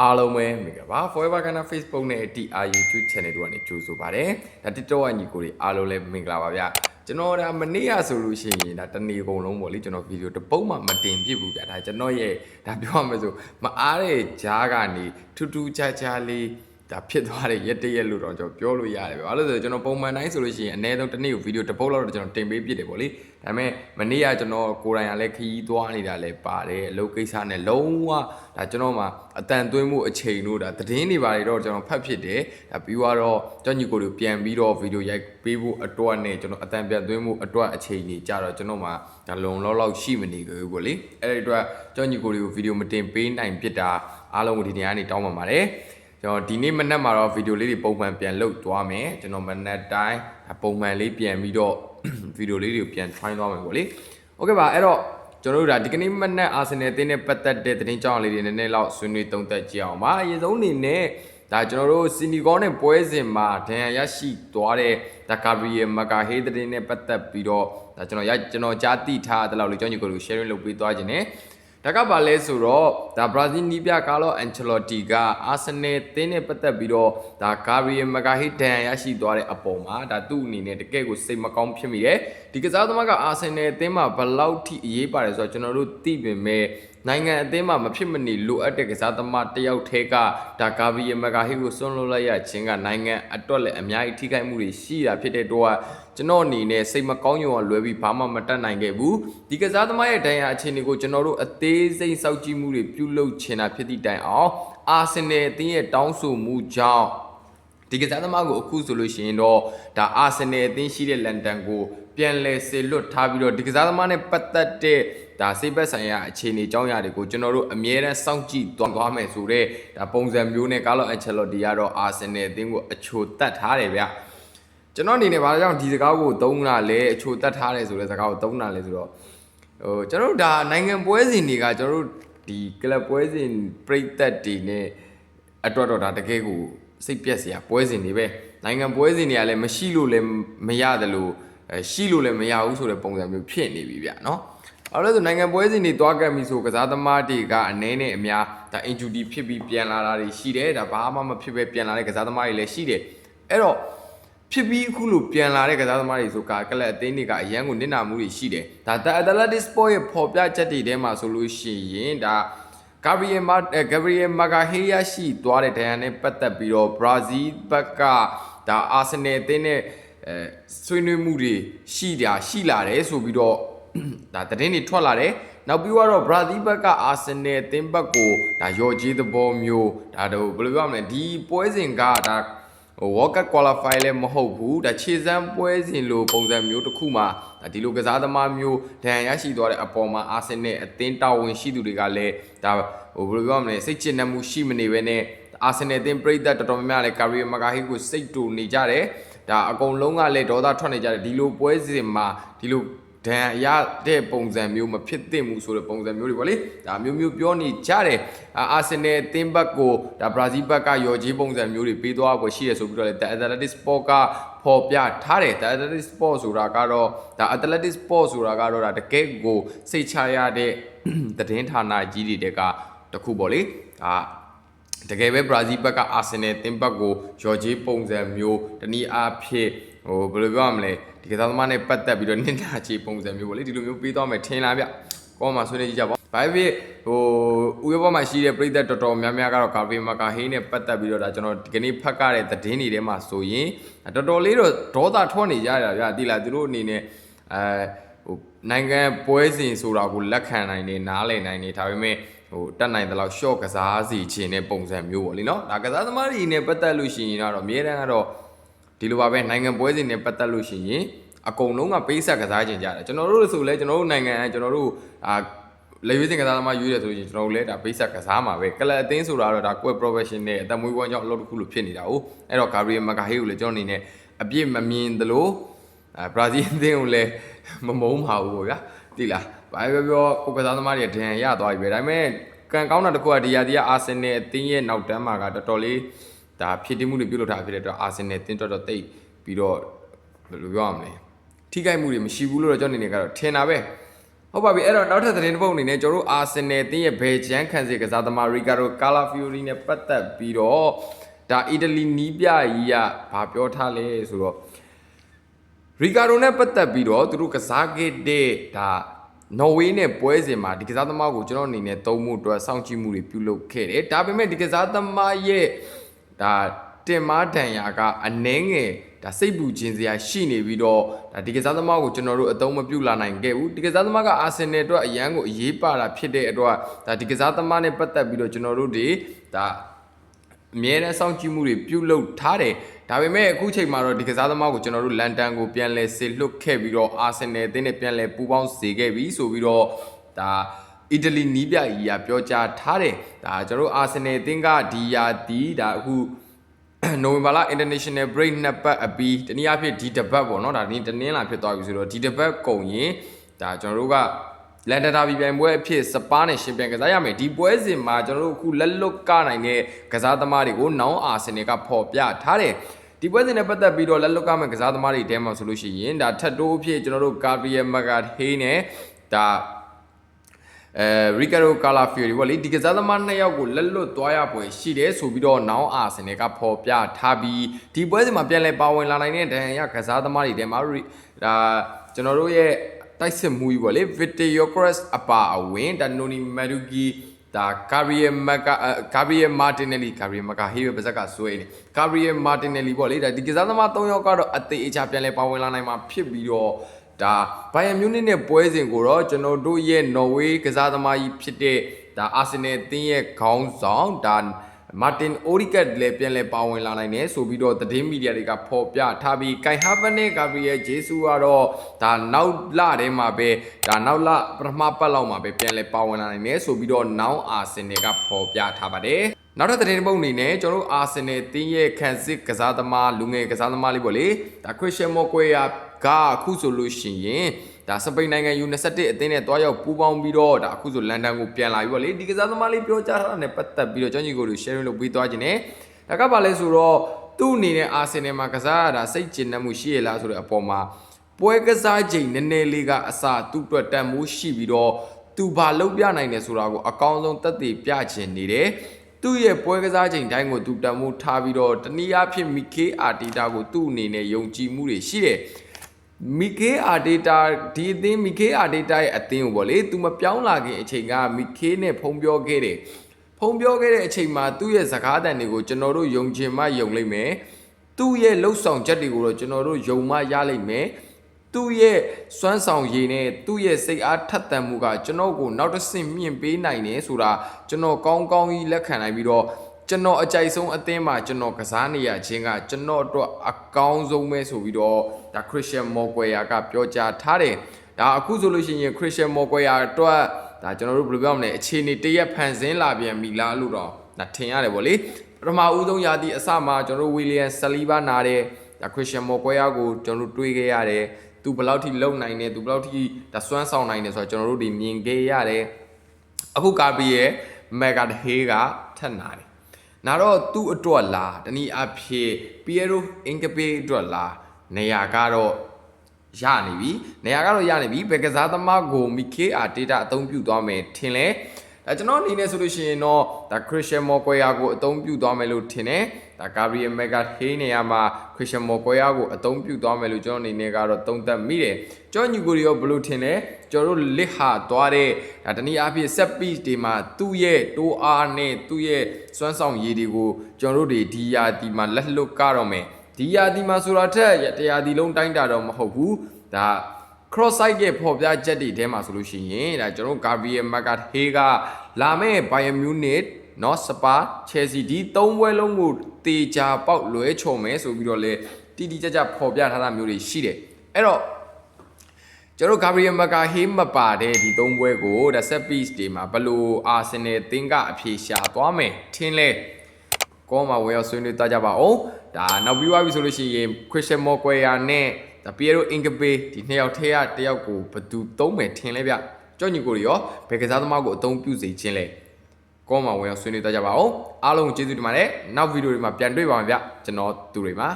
အားလုံးပဲမင်္ဂလာပါ Forever Ghana Facebook နဲ့ TR YouTube Channel တို့ကနေကြိုဆိုပါရစေ။ဒါ TikTok ကညီကိုတွေအားလုံးလည်းမင်္ဂလာပါဗျ။ကျွန်တော်ဒါမနေ့ကဆိုလို့ရှိရင်ဒါတနေ့ကုန်လုံးပေါ့လေကျွန်တော်ဗီဒီယိုတစ်ပုတ်မှမတင်ပြဘူးဗျ။ဒါကျွန်တော်ရဲ့ဒါပြောရမယ်ဆိုမအားတဲ့ဂျားကနေထူးထူးခြားခြားလေး ဒါဖြစ်သွားတဲ့ရက်တရက်လို့တော့ကျွန်တော်ပြောလို့ရတယ်ဗျ။ဘာလို့လဲဆိုတော့ကျွန်တော်ပုံမှန်တိုင်းဆိုလို့ရှိရင်အနည်းဆုံးတစ်နေ့ကိုဗီဒီယိုတစ်ပုတ်လောက်တော့ကျွန်တော်တင်ပေးပြတယ်ပေါ့လေ။ဒါပေမဲ့မနေ့ကကျွန်တော်ကိုယ်တိုင်ကလည်းခရီးသွားနေတာလည်းပါတယ်အလုပ်ကိစ္စနဲ့လုံးဝဒါကျွန်တော်မှအတန်သွင်းမှုအချိန်တို့ဒါသတင်းတွေပါတယ်တော့ကျွန်တော်ဖတ်ဖြစ်တယ်။ဒါပြီးတော့ကြောင့်ညီကိုတို့ပြန်ပြီးတော့ဗီဒီယိုရိုက်ပေးဖို့အတွက်နဲ့ကျွန်တော်အတန်ပြန်သွင်းမှုအတွက်အချိန်ကြီးကြတော့ကျွန်တော်မှဒါလုံလောက်လောက်ရှိမနေဘူးပေါ့လေ။အဲ့ဒီအတွက်ကြောင့်ညီကိုတွေကိုဗီဒီယိုမတင်ပေးနိုင်ဖြစ်တာအားလုံးကိုဒီနေရာကနေတောင်းပန်ပါတယ်။ ကျွန်တော်ဒီနေ့မနက်မှာတော့ဗီဒီယိုလေးတွေပုံမှန်ပြန်လုပ်သွားမယ်ကျွန်တော်မနက်တိုင်းပုံမှန်လေးပြန်ပြီးတော့ ဗီဒီယိုလေးတွေကိုပြန် try သွားမယ်ပေါ့လေโอเคပါအဲ့တော့ကျွန်တော်တို့ဒါဒီကနေ့မနက်အာဆင်နယ်အသင်းနဲ့ပတ်သက်တဲ့သတင်းကြောင်းလေးတွေနည်းနည်းလောက်ဆွေးနွေးသုံးသပ်ကြည့်အောင်ပါအရင်ဆုံးအနေနဲ့ဒါကျွန်တော်တို့စီနီကောနဲ့ပွဲစဉ်မှာဒဏ်ရာရရှိသွားတဲ့ဒါကာဘရီယယ်မကာဟေးသတင်းနဲ့ပတ်သက်ပြီးတော့ဒါကျွန်တော်ရကျွန်တော်ကြားသိထားတဲ့လောက်လေးကြောင်းညီကိုတို့ sharing လုပ်ပေးသွားခြင်းနဲ့ဒါကပါလဲဆိုတော့ ဒါဘရာဇီးနီးပြကာလောအန်ချယ်လော်တီကအာဆင်နယ်တင်းနဲ့ပတ်သက်ပြီးတော့ဒါဂါဘရီယယ်မကာဟီဒန်ရရှိသွားတဲ့အပေါ်မှာဒါသူ့အနေနဲ့တကယ့်ကိုစိတ်မကောင်းဖြစ်မိတယ်ဒီကစားသမားကအာဆင်နယ်အသင်းမှာဘယ်လောက်ထိအရေးပါတယ်ဆိုတော့ကျွန်တော်တို့သိပေမဲ့နိုင်ငံအသင်းမှာမဖြစ်မနေလိုအပ်တဲ့ကစားသမားတယောက်ထဲကဒါဂါဘရီယယ်မကာဟီကိုဆွန့်လွတ်လိုက်ရခြင်းကနိုင်ငံအတွက်လည်းအများကြီးထိခိုက်မှုတွေရှိတာဖြစ်တဲ့တော့ကျွန်တော်အနေနဲ့စိတ်မကောင်းရုံကလွဲပြီးဘာမှမတတ်နိုင်ခဲ့ဘူးဒီကစားသမားရဲ့ဒဏ်ရာအခြေအနေကိုကျွန်တော်တို့အသေးစိတ်စောင့်ကြည့်မှုတွေပြုလုပ်ချင်တာဖြစ်သည့်တိုင်အောင်အာဆင်နယ်အသင်းရဲ့တောင်းဆိုမှုကြောင့်ဒီကစားသမားကိုအခုဆိုလို့ရှိရင်တော့ဒါအာဆင်နယ်အသင်းရှိတဲ့လန်ဒန်ကိုပြန်လဲဆေလွတ်ထားပြီးတော့ဒီကစားသမားနဲ့ပတ်သက်တဲ့ဒါစိတ်ပတ်ဆိုင်ရာအခြေအနေအကြောင်းအရာတွေကိုကျွန်တော်တို့အမြဲတမ်းစောင့်ကြည့်သွားသွားမယ်ဆိုတော့ဒါပုံစံမျိုးနဲ့ကာလောအန်ချယ်လော်တီကတော့အာဆင်နယ်အသင်းကိုအချိုတတ်ထားတယ်ဗျကျွန်တော်အနေနဲ့ဘာကြောင့်ဒီစကားကိုသုံးတာလဲအချိုတတ်ထားတယ်ဆိုတဲ့စကားကိုသုံးတာလဲဆိုတော့ဟိုကျွန်တော်တို့ဒါနိုင်ငံပွဲစဉ်တွေကကျွန်တော်တို့ ဒီကလပ်ပွဲစဉ်ပြိသက်တွေနဲ့အတွက်တော့ဒါတကယ်ကိုစိတ်ပြက်စရာပွဲစဉ်တွေပဲနိုင်ငံပွဲစဉ်တွေကလည်းမရှိလို့လည်းမရတယ်လို့အဲရှိလို့လည်းမရဘူးဆိုတဲ့ပုံစံမျိုးဖြစ်နေပြီဗျာနော်အဲ့လိုဆိုနိုင်ငံပွဲစဉ်တွေတွားကပ်ပြီဆိုကစားသမားတွေကအနည်းနဲ့အများဒါ injury ဖြစ်ပြီးပြန်လာတာတွေရှိတယ်ဒါဘာမှမဖြစ်ပဲပြန်လာတဲ့ကစားသမားတွေလည်းရှိတယ်အဲ့တော့ ဖြစ်ပြီးအခုလိုပြန်လာတဲ့ကစားသမားတွေဆိုကကလပ်အသင်းတွေကအရန်ကိုနစ်နာမှုတွေရှိတယ်ဒါအတလက်တစ်စပေါ့ရဲ့ပေါ်ပြချက်တွေထဲမှာဆိုလို့ရှိရင်ဒါဂါဘရီယယ်မာဂါဘရီယယ်မာဂါဟေးယာရှိသွားတဲ့ဒဏ်ရာနဲ့ပတ်သက်ပြီးတော့ဘရာဇီးဘက်ကဒါအာဆင်နယ်အသင်းနဲ့အဲဆွေးနွေးမှုတွေရှိတာရှိလာတယ်ဆိုပြီးတော့ဒါသတင်းတွေထွက်လာတယ်နောက်ပြီးတော့ဘရာဇီးဘက်ကအာဆင်နယ်အသင်းဘက်ကိုဒါရော်ကြီးသဘောမျိုးဒါတော့ဘယ်လိုပြောမလဲဒီပွဲစဉ်ကဒါ ဟို World Cup qualify လည်းမဟုတ်ဘူးဒါခြေစမ်းပွဲစဉ်လိုပုံစံမျိုးတစ်ခုမှာဒါဒီလိုကစားသမားမျိုးဒဏ်ရာရရှိသွားတဲ့အပေါ်မှာအာဆင်နယ်အသင်းတာဝန်ရှိသူတွေကလည်းဒါဟိုဘယ်လိုပြောမလဲစိတ်ချနှံမှုရှိမနေဘဲနဲ့အာဆင်နယ်အသင်းပြည်သက်တော်တော်များများလည်းကာရီမဂါဟီကိုစိတ်တူနေကြတယ်ဒါအကုန်လုံးကလည်းဒေါသထွက်နေကြတယ်ဒီလိုပွဲစဉ်မှာဒီလို ဒဏ်ရတဲ့ပုံစံမျိုးမဖြစ်သင့်ဘူးဆိုတဲ့ပုံစံမျိုးတွေပေါ့လေဒါမျိုးမျိုးပြောနေကြတယ်အာဆင်နယ်အသင်းဘက်ကိုဒါဘရာဇီးဘက်ကရော်ကြီးပုံစံမျိုးတွေပေးသွားဖို့ရှိရဆိုပြီးတော့လေ The Athletic Sport ကဖော်ပြထားတယ် The Athletic Sport ဆိုတာကတော့ဒါ Athletic Sport ဆိုတာကတော့ဒါတကယ်ကိုစိတ်ချရတဲ့သတင်းဌာနကြီးတွေတဲကတခုပေါ့လေဒါတကယ်ပဲဘရာဇီးဘက်ကအာဆင်နယ်တင်းဘက်ကိုရော်ကြီးပုံစံမျိုးတနည်းအားဖြင့်ဟိုဘယ်လိုပြောရမလဲ ဒီကစားသမားနဲ့ပတ်သက်ပြီးတော့နင့်နာချေပုံစံမျိုးပေါ့လေဒီလိုမျိုးပေးသွားမယ်ထင်လားဗျကောမှာဆွေးနွေးကြည့်ကြပါဘာဖြစ်ဟိုဥရောပမှာရှိတဲ့ပြည်သက်တော်တော်များများကတော့ကာဗီမာကာဟေးနဲ့ပတ်သက်ပြီးတော့ဒါကျွန်တော်ဒီကနေ့ဖတ်ကြတဲ့သတင်းတွေထဲမှာဆိုရင်တော်တော်လေးတော့ဒေါသထွက်နေကြရတာဗျဒီလားသူတို့အနေနဲ့အဲဟိုနိုင်ငံပွဲစဉ်ဆိုတာကိုလက်ခံနိုင်နေနားလည်နိုင်နေဒါပေမဲ့ဟိုတက်နိုင်တဲ့လောက် short ကစားစီခြင်းတဲ့ပုံစံမျိုးပေါ့လीနော်ဒါကစားသမားတွေနဲ့ပတ်သက်လို့ရှိရင်တော့အများတန်းကတော့ ဒီလိုပါပဲနိုင်ငံပွဲစဉ်နဲ့ပတ်သက်လို့ရှိရင်အကုန်လုံးကပေးဆက်ကစားခြင်းကြတယ်ကျွန်တော်တို့ဆိုလဲကျွန်တော်တို့နိုင်ငံကျွန်တော်တို့အာလေရွေးစင်ကစားသမားရွေးတယ်ဆိုရင်ကျွန်တော်တို့လည်းဒါပေးဆက်ကစားမှာပဲကလပ်အသင်းဆိုတာတော့ဒါကိုယ့် professional အသက်မွေးဝမ်းကြောင့်အလုပ်တစ်ခုလိုဖြစ်နေတာ哦အဲ့တော့ Gabriel Magalhaes ကိုလည်းကျွန်တော်အနေနဲ့အပြစ်မမြင်သလိုအဲဘရာဇီးအသင်းကိုလည်းမမုန်းပါဘူးပေါ့ဗျာသိလားဘာပဲပြောကိုကစားသမားတွေဒဏ်ရသွားပြီပဲဒါပေမဲ့ကံကောင်းတာတစ်ခုကဒီယာဒီကအာဆင်နယ်အသင်းရဲ့နောက်တန်းမှာကတော်တော်လေး ဒါဖြစ်တည်မှုတွေပြုလုပ်ထားဖြစ်တဲ့အတွက်အာဆင်နယ်အသင်းတော်တော်တိတ်ပြီးတော့ဘယ်လိုပြောရမလဲထိခိုက်မှုတွေမရှိဘူးလို့တော့ကျွန်တော်အနေနဲ့ကတော့ထင်တာပဲဟုတ်ပါပြီအဲ့တော့နောက်ထပ်သတင်းတစ်ပုဒ်အနေနဲ့ကျွန်တော်တို့အာဆင်နယ်တင်းရဲ့ဘယ်ချမ်းခံစီကစားသမားရီကာဒိုကာလာဖီယိုရီနဲ့ပတ်သက်ပြီးတော့ဒါအီတလီနီးပြကြီးကဘာပြောထားလဲဆိုတော့ရီကာဒိုနဲ့ပတ်သက်ပြီးတော့သူတို့ကစားခဲ့တဲ့ဒါနော်ဝေးနဲ့ပွဲစဉ်မှာဒီကစားသမားကိုကျွန်တော်အနေနဲ့သုံးမှုအတွက်စောင့်ကြည့်မှုတွေပြုလုပ်ခဲ့တယ်ဒါပေမဲ့ဒီကစားသမားရဲ့ ဒါတင်မာဒဏ်ရာကအနှဲငယ်ဒါစိတ်ပူခြင်းစရာရှိနေပြီးတော့ဒါဒီကစားသမားကိုကျွန်တော်တို့အသုံးမပြုလာနိုင်ခဲ့ဘူးဒီကစားသမားကအာဆင်နယ်အတွက်အရန်ကိုအရေးပါတာဖြစ်တဲ့အတွက်ဒါဒီကစားသမားနဲ့ပတ်သက်ပြီးတော့ကျွန်တော်တို့တွေဒါအမြဲတမ်းစောင့်ကြည့်မှုတွေပြုလုပ်ထားတယ်ဒါပေမဲ့အခုချိန်မှာတော့ဒီကစားသမားကိုကျွန်တော်တို့လန်တန်ကိုပြန်လဲဆေလွတ်ခဲ့ပြီးတော့အာဆင်နယ်အသင်းနဲ့ပြန်လဲပူးပေါင်းစေခဲ့ပြီးဆိုပြီးတော့ဒါ အီတလီနီးပြကြီးကပြောကြားထားတယ်ဒါကျွန်တော်တို့အာဆင်နယ်အသင်းကဒီယာတီဒါအခုနိုဝင်ဘာလ international break နှစ်ပတ်အပြီးတနည်းအားဖြင့်ဒီတစ်ပတ်ပေါ့နော်ဒါဒီတနင်္လာဖြစ်သွားပြီဆိုတော့ဒီတစ်ပတ်ကုန်ရင်ဒါကျွန်တော်တို့ကလန်ဒတာဘီပြိုင်ပွဲအဖြစ်စပါးနဲ့ရှင်ပြိုင်ကစားရမယ်ဒီပွဲစဉ်မှာကျွန်တော်တို့အခုလက်လွတ်ကနိုင်တဲ့ကစားသမားတွေကိုနောင်အာဆင်နယ်ကဖော်ပြထားတယ်ဒီပွဲစဉ်နဲ့ပတ်သက်ပြီးတော့လက်လွတ်ကမဲ့ကစားသမားတွေတဲမှာဆိုလို့ရှိရင်ဒါထက်တိုးအဖြစ်ကျွန်တော်တို့ကာဗီယယ်မဂါဟေးနဲ့ဒါ အဲရီကာဒိုကာလာဖီယိုရီပေါ့လေဒီကစားသမားနှစ်ယောက်ကိုလက်လွတ်သွားရပွဲရှိတယ်ဆိုပြီးတော့နောင်အာဆင်နယ်ကဖော်ပြထားပြီးဒီပွဲစဉ်မှာပြန်လည်ပါဝင်လာနိုင်တဲ့ဒဏ်ရာကစားသမားတွေတဲမှာဒါကျွန်တော်တို့ရဲ့တိုက်စစ်မှုကြီးပေါ့လေဗစ်တီယိုကရက်စ်အပါအဝင်ဒါနိုနီမက်ဒူဂီဒါကာဗီယယ်မကာကာဗီယယ်မာတင်နယ်လီကာဗီယယ်မကာဟေးပဲပါဇက်ကဆွဲနေကာဗီယယ်မာတင်နယ်လီပေါ့လေဒါဒီကစားသမား၃ယောက်ကတော့အသေးအချာပြန်လဲပါဝင်လာနိုင်မှာဖြစ်ပြီးတော့ ဒါဘိုင်ယန်မြူးနစ်နဲ့ပွဲစဉ်ကိုတော့ကျွန်တော်တို့ရဲ့နော်ဝေးကစားသမားကြီးဖြစ်တဲ့ဒါအာဆင်နယ်တင်းရဲ့ခေါင်းဆောင်ဒါမာတင်အိုရီကတ်လည်းပြန်လဲပါဝင်လာနိုင်တယ်ဆိုပြီးတော့သတင်းမီဒီယာတွေကဖော်ပြထားပြီးကိုင်ဟာဗန်နဲ့ဂါဘရီယယ်ဂျေဆူကတော့ဒါနောက်လထဲမှာပဲဒါနောက်လပထမပတ်လောက်မှာပဲပြန်လဲပါဝင်လာနိုင်တယ်ဆိုပြီးတော့နောင်အာဆင်နယ်ကဖော်ပြထားပါတယ် နောက်ထပ်သတင်းတစ်ပုဒ်အနေနဲ့ကျွန်တော်တို့အာဆင်နယ်တင်းရဲ့ခန့်စစ်ကစားသမားလူငယ်ကစားသမားလေးပေါ့လေဒါခရစ်စတန်မော်ကွေယာကအခုဆိုလို့ရှိရင်ဒါစပိန်နိုင်ငံ U21 အသင်းနဲ့တွားရောက်ပူးပေါင်းပြီးတော့ဒါအခုဆိုလန်ဒန်ကိုပြန်လာပြီပေါ့လေဒီကစားသမားလေးပြောကြားထားတာနဲ့ပတ်သက်ပြီးတော့ကျွန်တော်ညီကိုတို့ sharing လုပ်ပေးသွားခြင်းနဲ့ဒါကပါလဲဆိုတော့သူ့အနေနဲ့အာဆင်နယ်မှာကစားရတာစိတ်ကျဉ်နှံ့မှုရှိရလားဆိုတဲ့အပေါ်မှာပွဲကစားချိန်နည်းနည်းလေးကအစသူ့အတွက်တန်မိုးရှိပြီးတော့သူဘာလုပ်ပြနိုင်တယ်ဆိုတာကိုအကောင်းဆုံးသက်သေပြခြင်းနေတယ် သူ့ရဲ့ပွဲကစားချိန်တိုင်းကိုသူတန်မိုးထားပြီးတော့တနည်းအားဖြင့်မီကေအာတီတာကိုသူ့အနေနဲ့ယုံကြည်မှုတွေရှိတယ်မီကေအာဒေတာဒီအသင်းမီကေအာဒေတာရဲ့အသင်းကိုပေါ့လေသူမပြောင်းလာခင်အချိန်ကမီကေနဲ့ဖုံပြောခဲ့တယ်ဖုံပြောခဲ့တဲ့အချိန်မှာသူ့ရဲ့စကားတန်တွေကိုကျွန်တော်တို့ယုံချင်မှယုံလိမ့်မယ်သူ့ရဲ့လှုပ်ဆောင်ချက်တွေကိုတော့ကျွန်တော်တို့ယုံမှရလိမ့်မယ် သူ့ရဲ့စွမ်းဆောင်ရည်နဲ့သူ့ရဲ့စိတ်အားထက်သန်မှုကကျွန်တော်ကိုနောက်တစ်ဆင့်မြင့်ပေးနိုင်တယ်ဆိုတာကျွန်တော်ကောင်းကောင်းကြီးလက်ခံနိုင်ပြီးတော့ကျွန်တော်အကြိုက်ဆုံးအသင်းမှာကျွန်တော်ကစားနေရခြင်းကကျွန်တော်အတွက်အကောင်းဆုံးပဲဆိုပြီးတော့ဒါခရစ်စတန်မော်ကွယ်ယာကပြောကြားထားတယ်ဒါအခုဆိုလို့ရှိရင်ခရစ်စတန်မော်ကွယ်ယာအတွက်ဒါကျွန်တော်တို့ဘယ်လိုပြောမလဲအခြေအနေတရက်ဖန်ဆင်းလာပြန်ပြီလားလို့တော့ဒါထင်ရတယ်ဗောလေပထမဦးဆုံးရာသီအစမှာကျွန်တော်တို့ဝီလီယံဆလီဘာနာတဲ့ဒါခရစ်စတန်မော်ကွယ်ယာကိုကျွန်တော်တို့တွေးခဲ့ရတယ် သူဘယ်လောက်ထိလုံနိုင်တယ်သူဘယ်လောက်ထိဒါစွမ်းဆောင်နိုင်တယ်ဆိုတော့ကျွန်တော်တို့ဒီမြင်ခဲ့ရတယ်အခုကာဘီရဲ့မက်ဂါဟေးကထက်နာတယ်နာတော့သူ့အတွက်လားတနည်းအားဖြင့်ပီယရိုအင်ကပေအတွက်လားနေရာကတော့ရနေပြီနေရာကတော့ရနေပြီဘယ်ကစားသမားကိုမီကေအာဒေတာအသုံးပြုသွားမယ်ထင်လဲ ဒါကျွန်တော်အနေနဲ့ဆိုလို့ရှိရင်တော့ဒါခရစ်စတန်မော်ကွယ်ယာကိုအသုံးပြုသွားမယ်လို့ထင်တယ်ဒါဂါဘရီယယ်မက်ဂါဟေးနေရာမှာခရစ်စတန်မော်ကွယ်ယာကိုအသုံးပြုသွားမယ်လို့ကျွန်တော်အနေနဲ့ကတော့သုံးသပ်မိတယ်ကျွန်တော်ညီကိုတွေရောဘယ်လိုထင်လဲကျွန်တော်တို့လစ်ဟာသွားတဲ့ဒါတနည်းအားဖြင့် set piece တွေမှာသူ့ရဲ့တိုးအားနဲ့သူ့ရဲ့စွမ်းဆောင်ရည်တွေကိုကျွန်တော်တို့တွေဒီယာဒီမှာလက်လွတ်ကတော့မယ်ဒီယာဒီမှာဆိုတာထက်တရားဒီလုံးတိုင်းတာတော့မဟုတ်ဘူးဒါ cross site ရဲ့ပေါ်ပြချက်တွေထဲမှာဆိုလို့ရှိရင်ဒါကျွန်တော် Gabriel Magalhaes ကလာမဲ့ Bayern Munich နော်စပါချယ်ဆီဒီ၃ပွဲလုံးကိုတေချာပေါက်လွဲချုံမယ်ဆိုပြီးတော့လေတီတီကြကြပေါ်ပြထားတာမျိုးတွေရှိတယ်အဲ့တော့ကျွန်တော် Gabriel Magalhaes မပါတဲ့ဒီ၃ပွဲကိုဒါ set piece တွေမှာဘလို့ Arsenal သင်းကအဖြေရှာသွားမယ်ထင်းလဲကောမှာဝယ်ရောက်ဆွေးနွေးတတ်ကြပါအောင်ဒါနောက်ပြီးသွားပြီဆိုလို့ရှိရင် Christian Moguer နဲ့ ဒါပီယရိုအင်ကပေဒီနှစ်ယောက်ထဲကတယောက်ကိုဘသူသုံးမယ်ထင်လဲဗျကြောက်ညီကိုတွေရောဘယ်ကစားသမားကိုအသုံးပြုစေခြင်းလဲကောမှာဝင်အောင်ဆွေးနွေးတတ်ကြပါအောင်အားလုံးကျေးဇူးတင်ပါတယ်နောက်ဗီဒီယိုတွေမှာပြန်တွေ့ပါမယ်ဗျကျွန်တော်သူတွေပါ